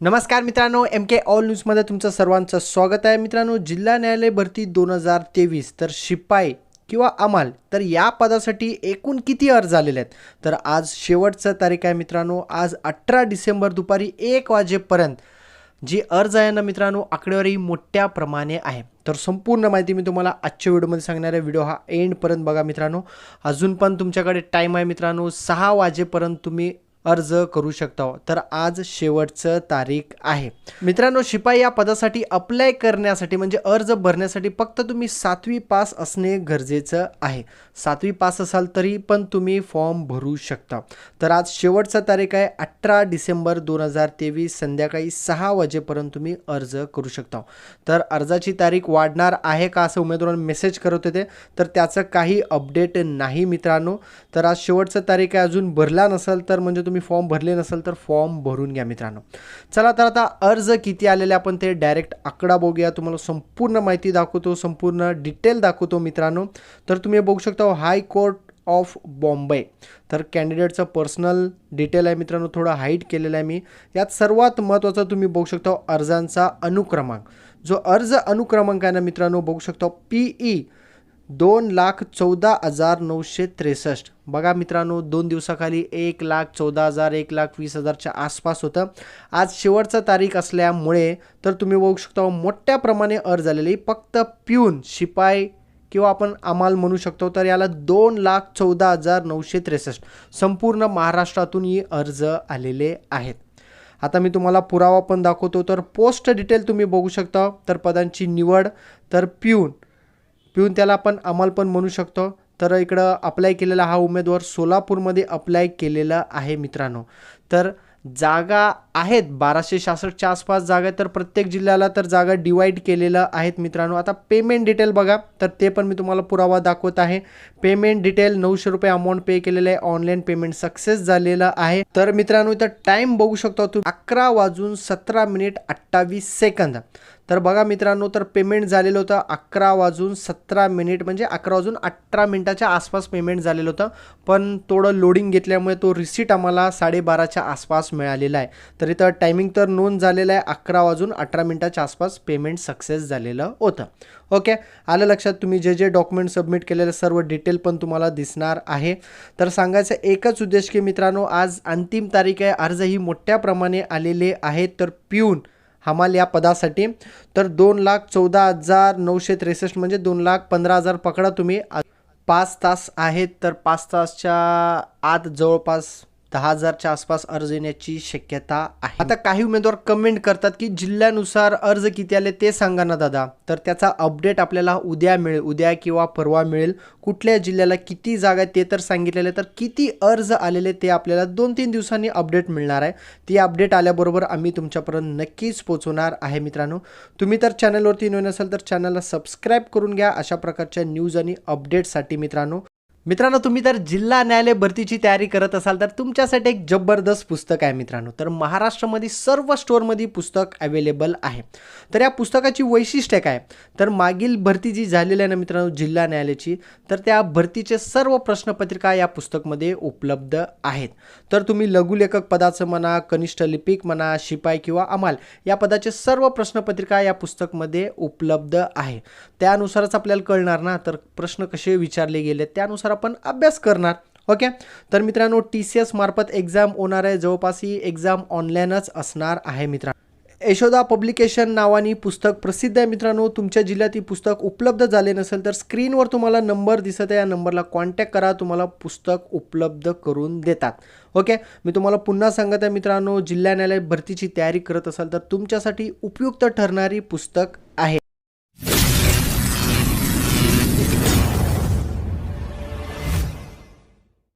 नमस्कार मित्रांनो एम के ऑल न्यूजमध्ये तुमचं सर्वांचं स्वागत आहे. मित्रांनो जिल्हा न्यायालय भरती दोन हजार तेवीस तर शिपाई किंवा अमाल तर या पदासाठी एकूण किती अर्ज आलेले आहेत? तर आज शेवटचं तारीख आहे मित्रांनो आज अठरा डिसेंबर दुपारी एक वाजेपर्यंत जी अर्ज आहे ना मित्रांनो आकडेवारी मोठ्या प्रमाणे आहे. तर संपूर्ण माहिती मी तुम्हाला आजच्या व्हिडिओमध्ये सांगणार आहे. व्हिडिओ हा एंडपर्यंत बघा मित्रांनो. अजून पण तुमच्याकडे टाईम आहे मित्रांनो सहा वाजेपर्यंत तुम्ही अर्ज करू शकता तर आज शेवटचं तारीख आहे. मित्रांनो शिपाई या पदासाठी अप्लाय करण्यासाठी म्हणजे अर्ज भरण्यासाठी फक्त तुम्ही सातवी पास असणे गरजेचं आहे. सातवी पास असाल तरी पण तुम्ही फॉर्म भरू शकता. तर आज शेवटचा तारीख आहे अठरा डिसेंबर दोन हजार तेवीस संध्याकाळी सहा वाजेपर्यंत तुम्ही अर्ज करू शकता तर अर्जाची तारीख वाढणार आहे का असं उमेदवारांना मेसेज करत होते तर त्याचं काही अपडेट नाही मित्रांनो. तर आज शेवटचं तारीख आहे अजून भरला नसेल तर म्हणजे तुम्ही तुम्ही फॉर्म भरले नसेल तर फॉर्म भरून घ्या मित्रांनो. चला तर आता अर्ज किती आलेले आपण ते डायरेक्ट आकडा बघूया. तुम्हाला संपूर्ण माहिती दाखवतो संपूर्ण डिटेल दाखवतो मित्रांनो. तर तुम्ही बघू शकता हायकोर्ट ऑफ बॉम्बे तर कॅन्डिडेटचं पर्सनल डिटेल आहे मित्रांनो थोडं हाईट केलेलं आहे मी. यात सर्वात महत्त्वाचं तुम्ही बघू शकता अर्जांचा अनुक्रमांक. जो अर्ज अनुक्रमांक आहे ना मित्रांनो बघू शकता पी ई दोन लाख चौदा हजार नऊशे त्रेसष्ट. बघा मित्रांनो दोन दिवसाखाली एक लाख चौदा हजार एक लाख वीस हजारच्या आसपास होतं. आज शेवटचा तारीख असल्यामुळे तर तुम्ही बघू शकता मोठ्या प्रमाणे अर्ज आलेले फक्त प्यून शिपाई किंवा आपण अमाल म्हणू शकतो तर याला दोन लाख चौदा हजार नऊशे त्रेसष्ट. संपूर्ण महाराष्ट्रातून ही अर्ज आलेले आहेत. आता मी तुम्हाला पुरावा पण दाखवतो तर पोस्ट डिटेल तुम्ही बघू शकता तर पदांची निवड तर प्यून. पिऊन त्याला आपण अमल पण म्हणू शकतो. तर इकडं अप्लाय केलेला हा उमेदवार सोलापूरमध्ये अप्लाय केलेला आहे मित्रांनो. तर जागा आहेत. बाराशे सहासष्टच्या आसपास जागा तर प्रत्येक जिल्ह्याला तर जागा डिवाईड केलेलं आहेत मित्रांनो. आता पेमेंट डिटेल बघा. तर ते पण मी तुम्हाला पुरावा दाखवत आहे. पेमेंट डिटेल नऊशे रुपये अमाऊंट पे केलेलं आहे. ऑनलाईन पेमेंट सक्सेस झालेलं आहे. तर मित्रांनो इथं टाईम बघू शकतो तुम्ही. अकरा वाजून सतरा मिनिट अठ्ठावीस सेकंद तर बघा मित्रांनो तर पेमेंट झालेलं होतं अकरा वाजून सतरा मिनिट म्हणजे अकरा वाजून अठरा मिनिटाच्या आसपास पेमेंट झालेलं होतं. पण थोडं लोडिंग घेतल्यामुळे तो रिसीट आम्हाला साडेबाराच्या आसपास मिळालेला आहे. तर इथं टायमिंग तर नोंद झालेलं आहे. अकरा वाजून अठरा मिनटाच्या आसपास पेमेंट सक्सेस झालेलं होतं. ओके आलं लक्षात तुम्ही जे जे डॉक्युमेंट सबमिट केलेले सर्व डिटेल पण तुम्हाला दिसणार आहे. तर सांगायचं एकच उद्देश की मित्रांनो आज अंतिम तारीख आहे. अर्ज ही मोठ्या प्रमाणे आलेले आहेत. तर पिऊन हमाल या पदासाठी. तर दोन लाख चौदा हजार नऊशे त्रेसष्ट म्हणजे दोन लाख पंधरा हजार पकडा तुम्ही. पाच तास आहेत. तर पाच तासच्या आत जवळपास दहा हजारच्या आसपास अर्ज येण्याची शक्यता आहे. आता काही उमेदवार कमेंट करतात की जिल्ह्यानुसार अर्ज किती आले ते सांगा ना दादा. तर त्याचा अपडेट आपल्याला उद्या मिळेल. उद्या किंवा परवा मिळेल. कुठल्या जिल्ह्याला किती जागा आहे ते तर सांगितलेले तर किती अर्ज आलेले ते आपल्याला दोन तीन दिवसांनी अपडेट मिळणार आहे. ती अपडेट आल्याबरोबर आम्ही तुमच्यापर्यंत नक्कीच पोचवणार आहे मित्रांनो. तुम्ही तर चॅनलवरती नवीन असाल तर चॅनलला सबस्क्राईब करून घ्या. अशा प्रकारच्या न्यूज आणि अपडेटसाठी मित्रांनो. मित्रांनो तुम्ही तर जिल्हा न्यायालय भरतीची तयारी करत असाल तर तुमच्यासाठी एक जबरदस्त पुस्तक आहे मित्रांनो. तर महाराष्ट्रामध्ये सर्व स्टोअरमध्ये पुस्तक अवेलेबल आहे. तर या पुस्तकाची वैशिष्ट्य काय? तर मागील भरती जी झालेली आहे ना मित्रांनो जिल्हा न्यायालयाची तर त्या भरतीचे सर्व प्रश्नपत्रिका या पुस्तकमध्ये उपलब्ध आहेत. तर तुम्ही लघुलेखक पदाचं म्हणा कनिष्ठ लिपिक म्हणा शिपाई किंवा अमाल या पदाचे सर्व प्रश्नपत्रिका या पुस्तकमध्ये उपलब्ध आहे. त्यानुसारच आपल्याला कळणार ना तर प्रश्न कसे विचारले गेले त्यानुसार आपण अभ्यास करणार ओके तर मित्रांनो टी सी एस मार्फत एक्झाम होणार आहे. जवळपास ही एक्झाम ऑनलाईनच असणार आहे मित्रांनो यशोदा पब्लिकेशन नावानी पुस्तक प्रसिद्ध आहे मित्रांनो. तुमच्या जिल्ह्यात ही पुस्तक उपलब्ध झाले नसेल तर स्क्रीनवर तुम्हाला नंबर दिसत आहे. या नंबरला कॉन्टॅक्ट करा. तुम्हाला पुस्तक उपलब्ध करून देतात ओके मी तुम्हाला पुन्हा सांगत आहे मित्रांनो जिल्हा न्यायालय भरतीची तयारी करत असाल तर तुमच्यासाठी उपयुक्त ठरणारी पुस्तक